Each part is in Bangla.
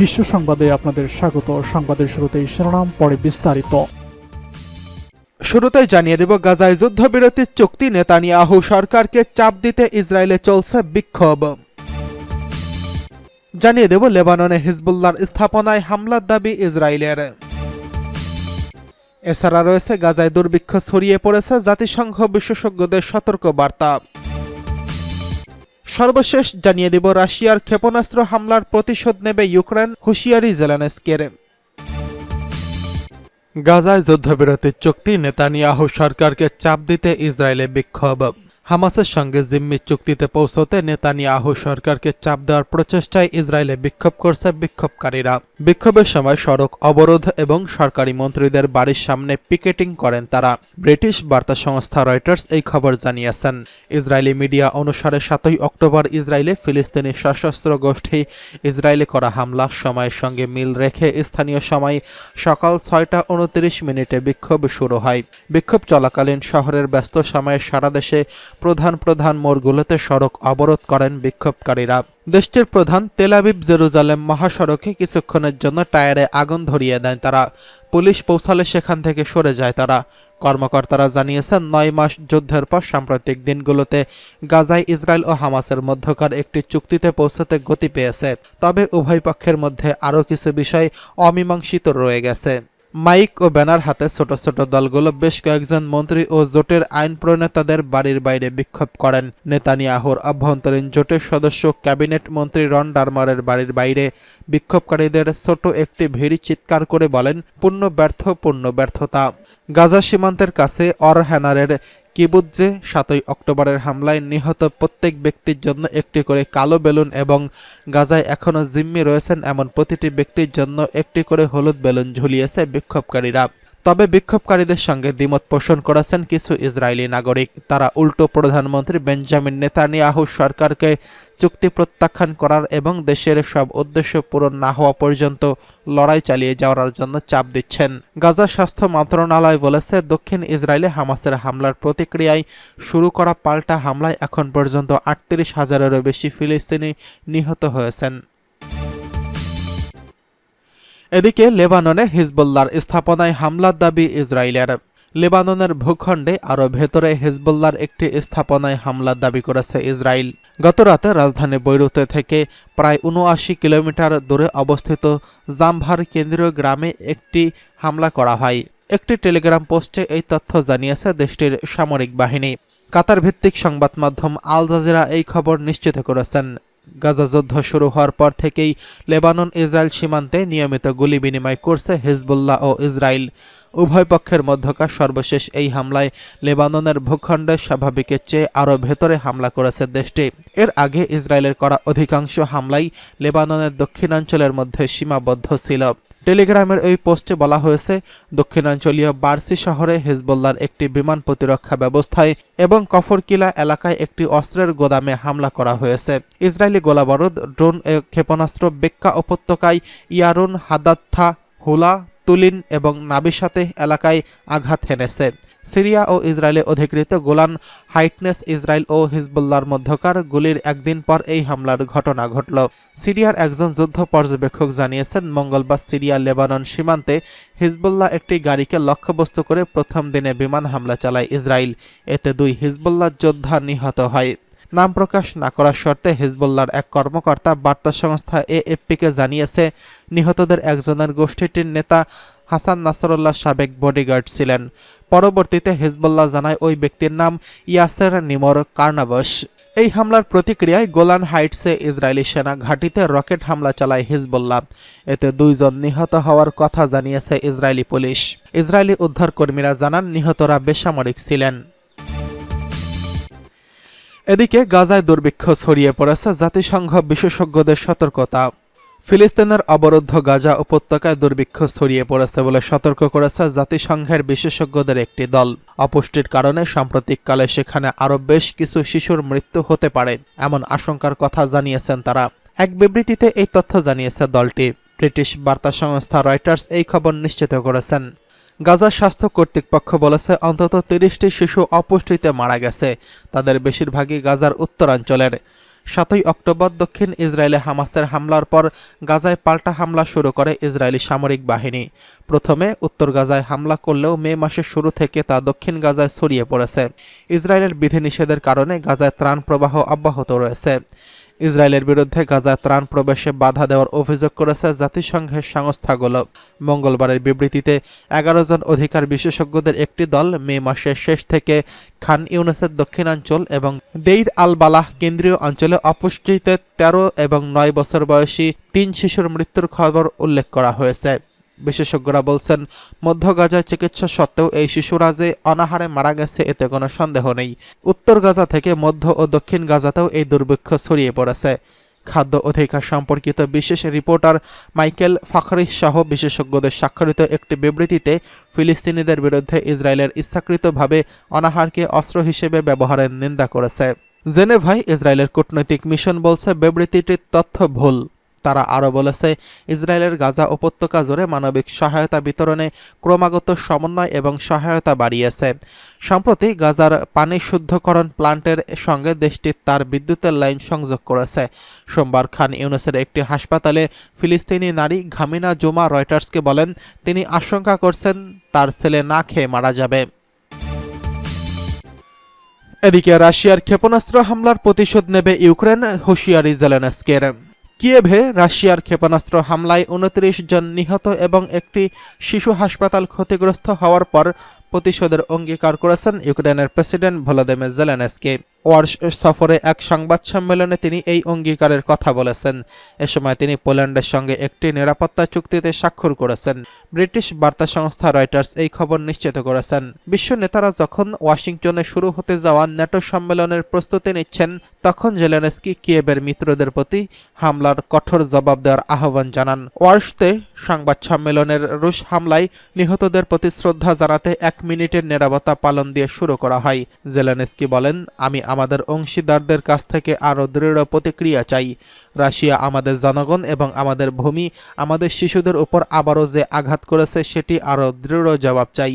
বিশ্ব সংবাদে আপনাদের স্বাগত। সংবাদের শুরুতেই শিরোনাম, পরে বিস্তারিত। শুরুতেই জানিয়ে দেব, গাজায় যুদ্ধবিরতির চুক্তি নেতানিয়াহু সরকারকে চাপ দিতে ইসরায়েলে চলছে বিক্ষোভ। জানিয়ে দেব, লেবাননে হিজবুল্লাহর স্থাপনায় হামলার দাবি ইসরায়েলের। এছাড়া রয়েছে, গাজায় দুর্ভিক্ষ ছড়িয়ে পড়েছে জাতিসংঘ বিশেষজ্ঞদের সতর্ক বার্তা সর্বশেষ জানিয়ে দেব, রাশিয়ার ক্ষেপণাস্ত্র হামলার প্রতিশোধ নেবে ইউক্রেন, হুঁশিয়ারি জেলানেস্কের। গাজায় যুদ্ধবিরতির চুক্তি, নেতানিয়াহু সরকারকে চাপ দিতে ইসরায়েলে বিক্ষোভ। হামাসের সঙ্গে জিম্মি চুক্তিতে পৌঁছতে নেতানিয়াহু সরকারকে চাপ দেওয়ার প্রচেষ্টায় ইসরায়েলে বিক্ষোভ করছে বিক্ষোভকারীরা। বিক্ষোভের সময় সড়ক অবরোধ এবং সরকারি মন্ত্রীদের বাড়ির সামনে পিকেটিং করেন তারা। ব্রিটিশ বার্তা সংস্থা রয়টার্স এই খবর জানিয়েছেন। ইসরায়েলি মিডিয়া অনুসারে সাতই অক্টোবর ইসরায়েলে ফিলিস্তিনি সশস্ত্র গোষ্ঠী ইসরায়েলে করা হামলা সময়ের সঙ্গে মিল রেখে স্থানীয় সময় সকাল ছয়টা উনত্রিশ মিনিটে বিক্ষোভ শুরু হয়। বিক্ষোভ চলাকালীন শহরের ব্যস্ত সময়ে সারা দেশে প্রধান প্রধান মোড়গুলোতে সড়ক অবরোধ করেন বিক্ষোভকারীরা। দেশটির প্রধান তেলাবিব জেরুজালেম মহাসড়কে কিছুক্ষণের জন্য টায়ারে আগুন ধরিয়ে দেন তারা। পুলিশ পৌঁছালে সেখান থেকে সরে যায় তারা। কর্মকর্তারা জানিয়েছেন, নয় মাস যুদ্ধের পর সাম্প্রতিক দিনগুলোতে গাজায় ইসরায়েল ও হামাসের মধ্যকার একটি চুক্তিতে পৌঁছতে গতি পেয়েছে। তবে উভয় পক্ষের মধ্যে আরও কিছু বিষয় অমীমাংসিত রয়ে গেছে। মাইক ও ব্যানার হাতে ছোট ছোট দলগুলো বেশ কয়েকজন মন্ত্রী ও জোটের আইন প্রণেতাদের বাড়ির বাইরে বিক্ষোভ করেন। নেতানিয়াহুর অভ্যন্তরীণ জোটের সদস্য ক্যাবিনেট মন্ত্রী রন ডারমারের বাড়ির বাইরে বিক্ষোভকারীদের ছোট একটি ভিড়ি চিৎকার করে বলেন, পূর্ণ ব্যর্থ, পূর্ণ ব্যর্থতা। গাজা সীমান্তের কাছে অরহ্যানারের কিবুজ্জে সাতই অক্টোবরের হামলায় নিহত প্রত্যেক ব্যক্তির জন্য একটি করে কালো বেলুন এবং গাজায় এখনও জিম্মি রয়েছেন এমন প্রতিটি ব্যক্তির জন্য একটি করে হলুদ বেলুন ঝুলিয়েছে বিক্ষোভকারীরা। তবে বিক্ষোভকারীদের সঙ্গে দ্বিমত পোষণ করেছেন কিছু ইসরায়েলি নাগরিক। তারা উল্টো প্রধানমন্ত্রী বেঞ্জামিন নেতানিয়াহু সরকারকে চুক্তি প্রত্যাখ্যান করার এবং দেশের সব উদ্দেশ্য পূরণ না হওয়া পর্যন্ত লড়াই চালিয়ে যাওয়ার জন্য চাপ দিচ্ছেন। গাজা স্বাস্থ্য মন্ত্রণালয় বলেছে, দক্ষিণ ইসরায়েলে হামাসের হামলার প্রতিক্রিয়ায় শুরু করা পাল্টা হামলায় এখন পর্যন্ত আটত্রিশ হাজারেরও বেশি ফিলিস্তিনি নিহত হয়েছেন। এদিকে লেবাননে হিজবুল্লার স্থাপনায় হামলার দাবি ইসরায়েলের। লেবাননের ভূখণ্ডে আরও ভেতরে হিজবুল্লার একটি স্থাপনায় হামলার দাবি করেছে ইসরায়েল। গতরাতে রাজধানী বৈরুতে থেকে প্রায় উনআশি কিলোমিটার দূরে অবস্থিত জামভার কেন্দ্রীয় গ্রামে একটি হামলা করা হয়। একটি টেলিগ্রাম পোস্টে এই তথ্য জানিয়েছে দেশটির সামরিক বাহিনী। কাতার ভিত্তিক সংবাদ মাধ্যম আল জাজিরা এই খবর নিশ্চিত করেছেন। গাজা যুদ্ধ শুরু হওয়ার পর থেকেই লেবানন ইসরায়েল সীমান্তে নিয়মিত গুলি বিনিময় করছে হিজবুল্লাহ ও ইসরায়েল। উভয় পক্ষের মধ্যকার সর্বশেষ এই হামলায় লেবাননের ভূখণ্ডে স্বাভাবিকের চেয়ে আরও ভেতরে হামলা করেছে দেশটি। এর আগে ইসরায়েলের করা অধিকাংশ হামলাই লেবাননের দক্ষিণাঞ্চলের মধ্যে সীমাবদ্ধ ছিল। টেলিগ্রামের ওই পোস্টে বলা হয়েছে, দক্ষিণাঞ্চলীয় বার্সি শহরে হিজবুল্লার একটি বিমান প্রতিরক্ষা ব্যবস্থায় এবং কফরকিলা এলাকায় একটি অস্ত্রের গোদামে হামলা করা হয়েছে। ইসরায়েলি গোলাবারুদ, ড্রোন ক্ষেপণাস্ত্র বেক্কা উপত্যকায় ইয়ারুন হাদাত্থা হুলা তুলিন এবং নাবিসাতে এলাকায় আঘাত হেনেছে। সিরিয়া ও ইসরায়েলে অধিকৃত গোলান হাইটনেস ইসরায়েল ও হিজবুল্লার মধ্যকার গুলির একদিন পর এই হামলার ঘটনা ঘটল। সিরিয়ার একজন যুদ্ধ পর্যবেক্ষক জানিয়েছেন, মঙ্গলবার সিরিয়া লেবানন সীমান্তে হিজবুল্লাহ একটি গাড়িকে লক্ষ্যবস্তু করে প্রথম দিনে বিমান হামলা চালায় ইসরায়েল। এতে দুই হিজবুল্লাহ যোদ্ধা নিহত হয়। নাম প্রকাশ না করার শর্তে হিজবুল্লাহর এক কর্মকর্তা বার্তা সংস্থা এএফপিকে জানিয়েছে, নিহতদের একজনের গোষ্ঠীটির নেতা হাসান নাসরুল্লাহ সাবেক বডিগার্ড ছিলেন। পরবর্তীতে হিজবুল্লাহ জানায়, ওই ব্যক্তির নাম ইয়াসের নিমর কার্নাবস এই হামলার প্রতিক্রিয়ায় গোলান হাইটসে ইসরায়েলি সেনা ঘাঁটিতে রকেট হামলা চালায় হিজবুল্লাহ। এতে দুইজন নিহত হওয়ার কথা জানিয়েছে ইসরায়েলি পুলিশ। ইসরায়েলি উদ্ধারকর্মীরা জানান, নিহতরা বেসামরিক ছিলেন। এদিকে গাজায় দুর্ভিক্ষ ছড়িয়ে পড়েছে জাতিসংঘ বিশেষজ্ঞদের সতর্কতা। ফিলিস্তিনের অবরুদ্ধ গাজা উপত্যকায় দুর্ভিক্ষ ছড়িয়ে পড়েছে বলে সতর্ক করেছে জাতিসংঘের বিশেষজ্ঞদের একটি দল। অপুষ্টির কারণে সাম্প্রতিককালে সেখানে আরও বেশ কিছু শিশুর মৃত্যু হতে পারে, এমন আশঙ্কার কথা জানিয়েছেন তারা। এক বিবৃতিতে এই তথ্য জানিয়েছে দলটি। ব্রিটিশ বার্তা সংস্থা রয়টার্স এই খবর নিশ্চিত করেছেন। গাজা স্বাস্থ্য কর্তৃপক্ষ বলেছে, অন্তত তিরিশটি শিশু অপুষ্টিতে মারা গেছে। তাদের বেশিরভাগই গাজার উত্তরাঞ্চলের। সাতই অক্টোবর দক্ষিণ ইসরায়েলে হামাসের হামলার পর গাজায় পাল্টা হামলা শুরু করে ইসরায়েলি সামরিক বাহিনী। প্রথমে উত্তর গাজায় হামলা করলেও মে মাসের শুরু থেকে তা দক্ষিণ গাজায় ছড়িয়ে পড়েছে। ইসরায়েলের বিধিনিষেধের কারণে গাজায় ত্রাণ প্রবাহ অব্যাহত রয়েছে। ইসরায়েলের বিরুদ্ধে গাজায় ত্রাণ প্রবেশে বাধা দেওয়ার অভিযোগ করেছে জাতিসংঘের সংস্থাগুলো। মঙ্গলবারের বিবৃতিতে এগারো জন অধিকার বিশেষজ্ঞদের একটি দল মে মাসের শেষ থেকে খান ইউনেসের দক্ষিণাঞ্চল এবং দেইদ আল বালাহ কেন্দ্রীয় অঞ্চলে অপুষ্টিতে তেরো এবং নয় বছর বয়সী তিন শিশুর মৃত্যুর খবর উল্লেখ করা হয়েছে। বিশেষজ্ঞরা বলছেন, মধ্য গাজায় চিকিৎসা সত্ত্বেও এই শিশুরা যে অনাহারে মারা গেছে, এতে কোনো সন্দেহ নেই। উত্তর গাজা থেকে মধ্য ও দক্ষিণ গাজাতেও এই দুর্ভিক্ষ ছড়িয়ে পড়েছে। খাদ্য অধিকার সম্পর্কিত বিশেষ রিপোর্টার মাইকেল ফাখরি সহ বিশেষজ্ঞদের স্বাক্ষরিত একটি বিবৃতিতে ফিলিস্তিনিদের বিরুদ্ধে ইসরায়েলের ইচ্ছাকৃতভাবে অনাহারকে অস্ত্র হিসেবে ব্যবহারের নিন্দা করেছে। জেনেভায় ইসরায়েলের কূটনৈতিক মিশন বলছে, বিবৃতিটির তথ্য ভুল। তারা আরও বলেছে, ইসরায়েলের গাজা উপত্যকা জুড়ে মানবিক সহায়তা বিতরণে ক্রমাগত সমন্বয় এবং সহায়তা বাড়িয়েছে। সম্প্রতি গাজার পানি শুদ্ধকরণ প্লান্টের সঙ্গে দেশটি তার বিদ্যুতের লাইন সংযোগ করেছে। সোমবার খান ইউনুসের একটি হাসপাতালে ফিলিস্তিনি নারী ঘামিনা জোমা রয়টার্সকে বলেন, তিনি আশঙ্কা করছেন তার ছেলে না খেয়ে মারা যাবে। এদিকে রাশিয়ার ক্ষেপণাস্ত্র হামলার প্রতিশোধ নেবে ইউক্রেন, হুঁশিয়ারি জেলেনস্কের। কিয়েভে রাশিয়ার ক্ষেপণাস্ত্র হামলায় উনত্রিশ জন নিহত এবং একটি শিশু হাসপাতাল ক্ষতিগ্রস্ত হওয়ার পর প্রতিশোধের অঙ্গীকার করেছেন ইউক্রেনের প্রেসিডেন্ট ভলোদিমির জেলেনস্কি। ওয়ার্স সফরে এক সংবাদ সম্মেলনে তিনি এই অঙ্গীকারের কথা বলেছেন। এ সময় তিনি পোল্যান্ডের সঙ্গে একটি নিরাপত্তা চুক্তিতে স্বাক্ষর করেছেন। ব্রিটিশ বার্তা সংস্থা রয়টার্স এই খবর নিশ্চিত করেছেন। বিশ্ব নেতারা যখন ওয়াশিংটনে শুরু হতে যাওয়া ন্যাটো সম্মেলনের প্রস্তুতি নিচ্ছেন, তখন জেলেনস্কি কিয়েবের মিত্রদের প্রতি হামলার কঠোর জবাব দেওয়ার আহ্বান জানান। ওয়ার্সতে সংবাদ সম্মেলনের রুশ হামলায় নিহতদের প্রতি শ্রদ্ধা জানাতে এক মিনিটের নিরাপত্তা পালন দিয়ে শুরু করা হয়। জেলেনস্কি বলেন, আমি আমাদের অংশীদারদের কাছ থেকে আরও দৃঢ় প্রতিক্রিয়া চাই। রাশিয়া আমাদের জনগণ এবং আমাদের ভূমি, আমাদের শিশুদের উপর আবারও যে আঘাত করেছে সেটি আরও দৃঢ় জবাব চাই।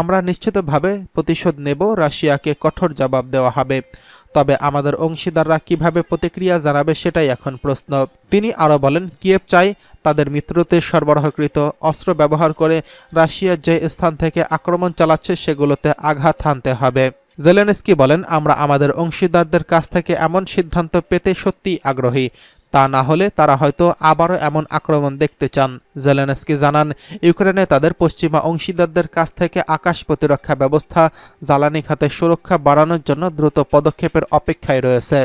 আমরা নিশ্চিতভাবে প্রতিশোধ নেব, রাশিয়াকে কঠোর জবাব দেওয়া হবে। তবে আমাদের অংশীদাররা কীভাবে প্রতিক্রিয়া জানাবে সেটাই এখন প্রশ্ন। তিনি আরও বলেন, কিয়েভ চাই তাদের মিত্রতে সরবরাহকৃত অস্ত্র ব্যবহার করে রাশিয়া যে স্থান থেকে আক্রমণ চালাচ্ছে সেগুলোতে আঘাত হানতে হবে। জেলেনস্কি বলেন, আমরা আমাদের অংশীদারদের কাছ থেকে এমন সিদ্ধান্ত পেতে সত্যি আগ্রহী। তা না হলে তারা হয়তো আবারও এমন আক্রমণ দেখতে চান। জেলেনস্কি জানান, ইউক্রেনে তাদের পশ্চিমা অংশীদারদের কাছ থেকে আকাশ প্রতিরক্ষা ব্যবস্থা, জ্বালানি খাতে সুরক্ষা বাড়ানোর জন্য দ্রুত পদক্ষেপের অপেক্ষায় রয়েছে।